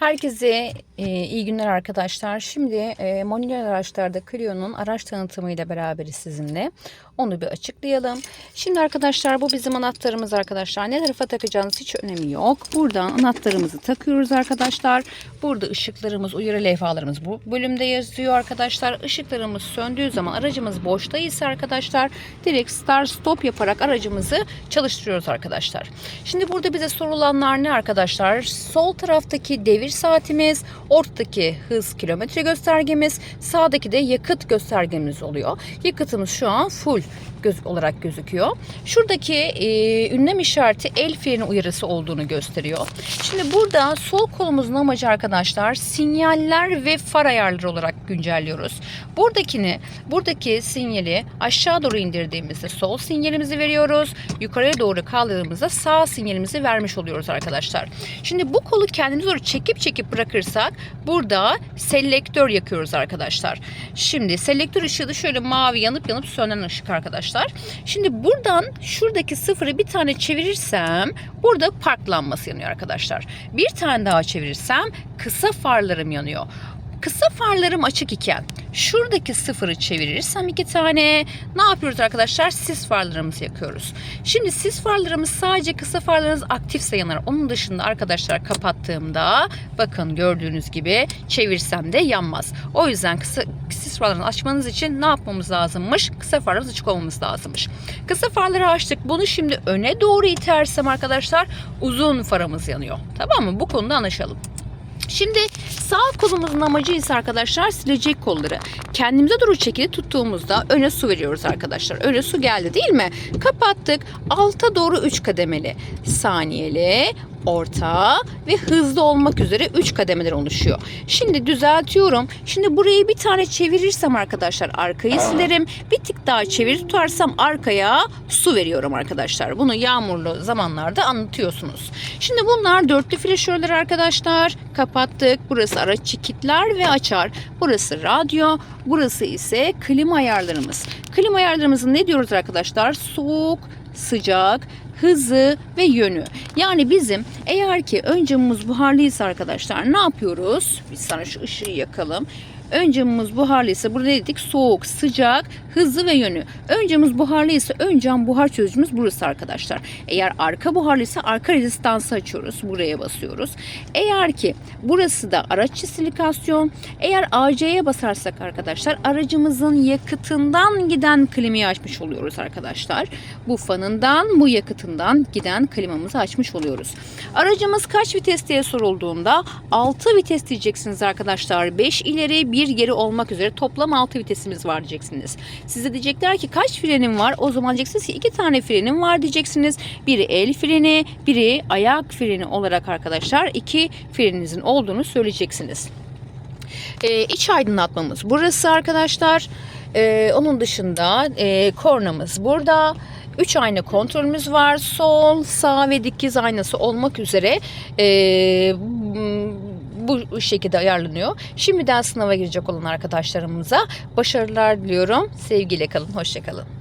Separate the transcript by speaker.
Speaker 1: Herkese e, iyi günler arkadaşlar. Şimdi e, manuel araçlarda Clio'nun araç tanıtımıyla beraberiz sizinle. Onu bir açıklayalım. Şimdi arkadaşlar bu bizim anahtarımız arkadaşlar. Ne tarafa takacağınız hiç önemi yok. Buradan anahtarımızı takıyoruz arkadaşlar. Burada ışıklarımız, uyarı levhalarımız bu bölümde yazıyor arkadaşlar. Işıklarımız söndüğü zaman aracımız boşta ise arkadaşlar direkt start stop yaparak aracımızı çalıştırıyoruz arkadaşlar. Şimdi burada bize sorulanlar ne arkadaşlar? Sol taraftaki devir saatimiz, ortadaki hız kilometre göstergemiz, sağdaki de yakıt göstergemiz oluyor. Yakıtımız şu an full göz olarak gözüküyor. Şuradaki e, ünlem işareti el freni uyarısı olduğunu gösteriyor. Şimdi burada sol kolumuzun amacı arkadaşlar sinyaller ve far ayarları olarak güncelliyoruz. Buradakini, buradaki sinyali aşağı doğru indirdiğimizde sol sinyalimizi veriyoruz. Yukarıya doğru kaldırdığımızda sağ sinyalimizi vermiş oluyoruz arkadaşlar. Şimdi bu kolu kendimize doğru çekip çekip bırakırsak burada selektör yakıyoruz arkadaşlar. Şimdi selektör ışığı da şöyle mavi yanıp yanıp sönen ışık arkadaşlar. Şimdi buradan şuradaki sıfırı bir tane çevirirsem burada park lambası yanıyor arkadaşlar. Bir tane daha çevirirsem kısa farlarım yanıyor. Kısa farlarım açık iken şuradaki sıfırı çevirirsem iki tane ne yapıyoruz arkadaşlar? Sis farlarımızı yakıyoruz. Şimdi sis farlarımız sadece kısa farlarınız aktifse yanar. Onun dışında arkadaşlar kapattığımda bakın gördüğünüz gibi çevirsem de yanmaz. O yüzden kısa sis farlarını açmanız için ne yapmamız lazımmış? Kısa farlarımız açık olmamız lazımmış. Kısa farları açtık. Bunu şimdi öne doğru itersem arkadaşlar uzun farımız yanıyor. Tamam mı? Bu konuda anlaşalım. Şimdi sağ kolumuzun amacı ise arkadaşlar silecek kolları. Kendimize doğru çekili tuttuğumuzda öne su veriyoruz arkadaşlar. Öne su geldi değil mi? Kapattık. Alta doğru 3 kademeli. Saniyeli, orta ve hızlı olmak üzere 3 kademeler oluşuyor. Şimdi düzeltiyorum. Şimdi burayı bir tane çevirirsem arkadaşlar arkayı silerim. Bir tık daha çevir tutarsam arkaya su veriyorum arkadaşlar. Bunu yağmurlu zamanlarda anlatıyorsunuz. Şimdi bunlar dörtlü flaşörler arkadaşlar. Kapattık. Burası araç çekitler ve açar. Burası radyo. Burası ise klima ayarlarımız. Klima ayarlarımızı ne diyoruz arkadaşlar? Soğuk, sıcak, hızı ve yönü. Yani bizim eğer ki ön camımız buharlıysa arkadaşlar ne yapıyoruz? Biz sana şu ışığı yakalım. Ön camımız buharlıysa burada dedik soğuk, sıcak, hızlı ve yönü. Ön camımız buharlıysa ön cam buhar çözücümüz burası arkadaşlar. Eğer arka buharlıysa arka rezistansı açıyoruz. Buraya basıyoruz. Eğer ki burası da araç silitasyon. Eğer AC'ye basarsak arkadaşlar aracımızın yakıtından giden klimayı açmış oluyoruz arkadaşlar. Bu fanından bu yakıtından giden klimamızı açmış oluyoruz. Aracımız kaç vites diye sorulduğunda 6 vites diyeceksiniz arkadaşlar. 5 ileri 1 geri olmak üzere toplam 6 vitesimiz var diyeceksiniz. Size diyecekler ki kaç frenim var? O zaman diyeceksiniz ki 2 tane frenim var diyeceksiniz. Biri el freni, biri ayak freni olarak arkadaşlar iki freninizin olduğunu söyleyeceksiniz. Ee, iç aydınlatmamız burası arkadaşlar. Ee, onun dışında e, kornamız burada. 3 ayna kontrolümüz var. Sol, sağ ve dikiz aynası olmak üzere e, bu şekilde ayarlanıyor. Şimdiden sınava girecek olan arkadaşlarımıza başarılar diliyorum. Sevgiyle kalın, hoşçakalın.